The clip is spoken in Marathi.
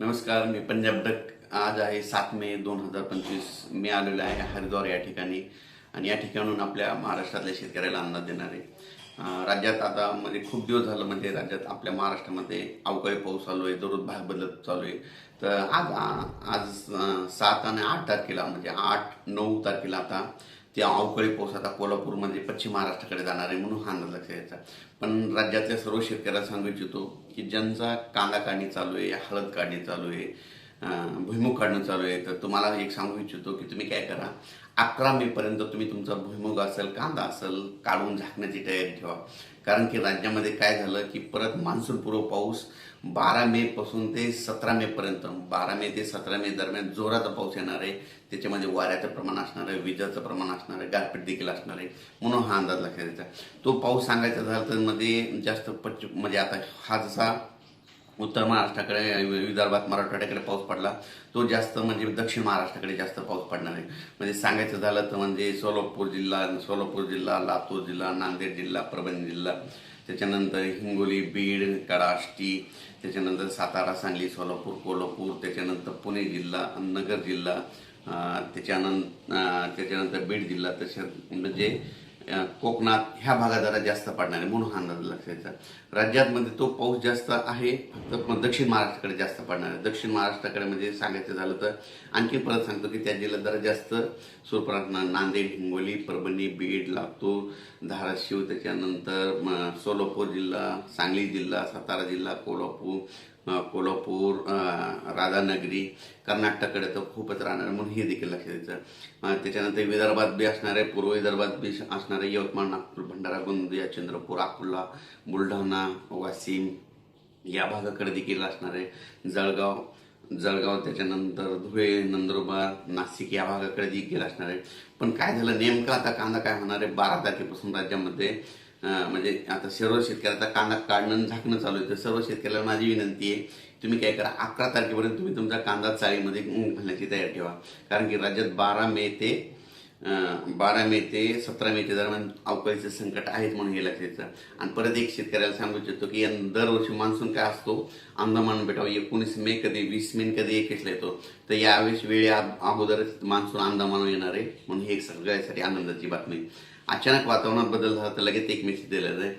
नमस्कार मी पंजाब डक आज आहे सात मे दोन हजार पंचवीस. मी आलेलो आहे हरिद्वार या ठिकाणी आणि या ठिकाणून आपल्या महाराष्ट्रातल्या शेतकऱ्याला अंदाज देणार आहे. राज्यात आता म्हणजे खूप दिवस झालं म्हणजे राज्यात आपल्या महाराष्ट्रामध्ये अवकाळी पाऊस चालू आहे दररोज भाग बदलत चालू आहे. तर आज आज सात आणि आठ तारखेला म्हणजे आठ नऊ तारखेला आता ते अवकाळी पाऊस आता कोल्हापूरमध्ये म्हणजे पश्चिम महाराष्ट्राकडे जाणार आहे म्हणून हा अंदाज लक्षात यायचा पण राज्यातल्या सर्व शेतकऱ्याला सांगू इच्छितो की ज्यांचा कांदा काढणी चालू आहे हळद काढणी चालू आहे भुईमुग काढणं चालू आहे. तर तुम्हाला एक सांगू इच्छितो की तुम्ही काय करा अकरा मे पर्यंत तुम्ही तुमचा भुईमुग असेल कांदा असेल काढून झाकण्याची तयारी ठेवा. कारण की राज्यामध्ये काय झालं की परत मान्सूनपूर्व पाऊस बारा मे पासून ते सतरा मे पर्यंत बारा मे ते सतरा मे दरम्यान जोराचा पाऊस येणार आहे. त्याच्यामध्ये वाऱ्याचं प्रमाण असणार आहे विजाचं प्रमाण असणार आहे गारपीट देखील असणार आहे. म्हणून हा अंदाज लक्षात द्यायचा तो पाऊस सांगायचा झाला तर मध्ये जास्त पश्चिम म्हणजे आता हा जसा उत्तर महाराष्ट्राकडे विदर्भात मराठवाड्याकडे पाऊस पडला. तो जास्त म्हणजे दक्षिण महाराष्ट्राकडे जास्त पाऊस पडणार आहे. म्हणजे सांगायचं झालं तर म्हणजे सोलापूर जिल्हा सोलापूर जिल्हा लातूर जिल्हा नांदेड जिल्हा परभणी जिल्हा त्याच्यानंतर हिंगोली बीड कडाष्टी त्याच्यानंतर सातारा सांगली सोलापूर कोल्हापूर त्याच्यानंतर पुणे जिल्हा नगर जिल्हा त्याच्यानंतर त्याच्यानंतर बीड जिल्हा तसेच म्हणजे कोकणात ह्या भागात जरा जास्त पडणार आहे म्हणून हा अंदाज लक्षायचा राज्यात मध्ये तो पाऊस जास्त आहे फक्त दक्षिण महाराष्ट्राकडे जास्त पडणार आहे. दक्षिण महाराष्ट्राकडे म्हणजे सांगायचं झालं तर आणखी परत सांगतो की त्या जिल्ह्यात जरा जास्त स्वरूपात नांदेड हिंगोली परभणी बीड लातूर धाराशिव त्याच्यानंतर सोलापूर जिल्हा सांगली जिल्हा सातारा जिल्हा कोल्हापूर कोल्हापूर राधानगरी कर्नाटककडे तर खूपच राहणार. आहे, म्हणून हे देखील लक्षात द्यायचं त्याच्यानंतर विदर्भात बी असणारे पूर्व विदर्भात बी असणारे यवतमाळ नागपूर भंडारा गोंदिया चंद्रपूर अकोला बुलढाणा वाशिम या भागाकडे देखील असणार आहे जळगाव जळगाव त्याच्यानंतर धुळे नंदुरबार नाशिक या भागाकडे देखील असणार. आहे पण काय झालं नेमकं आता कांदा काय होणार आहे? बारा तारखेपासून राज्यामध्ये म्हणजे आता सर्व शेतकऱ्याचा कांदा काढणं झाकणं चालू आहे. तर सर्व शेतकऱ्याला माझी विनंती आहे तुम्ही काय करा अकरा तारखेपर्यंत तुम्ही तुमचा कांदा चाळीमध्ये घालण्याची तयारी ठेवा. कारण की राज्यात बारा मे ते बारा मे ते सतरा मेच्या दरम्यान अवकाळीचं संकट आहेच म्हणून हे लक्षात आणि परत एक शेतकऱ्याला सांगू इच्छितो की दरवर्षी मान्सून काय असतो? अंदमान बेटावर एकोणीस मे कधी वीस मे कधी एकवीसला येतो. तर यावेळेस वेळी अगोदरच मान्सून अंदमानवर येणार आहे म्हणून ही एक सगळ्यासाठी आनंदाची बातमी. अचानक वातावरणात बदल झाला तर लगेच एक मेसेज दिला जाईल.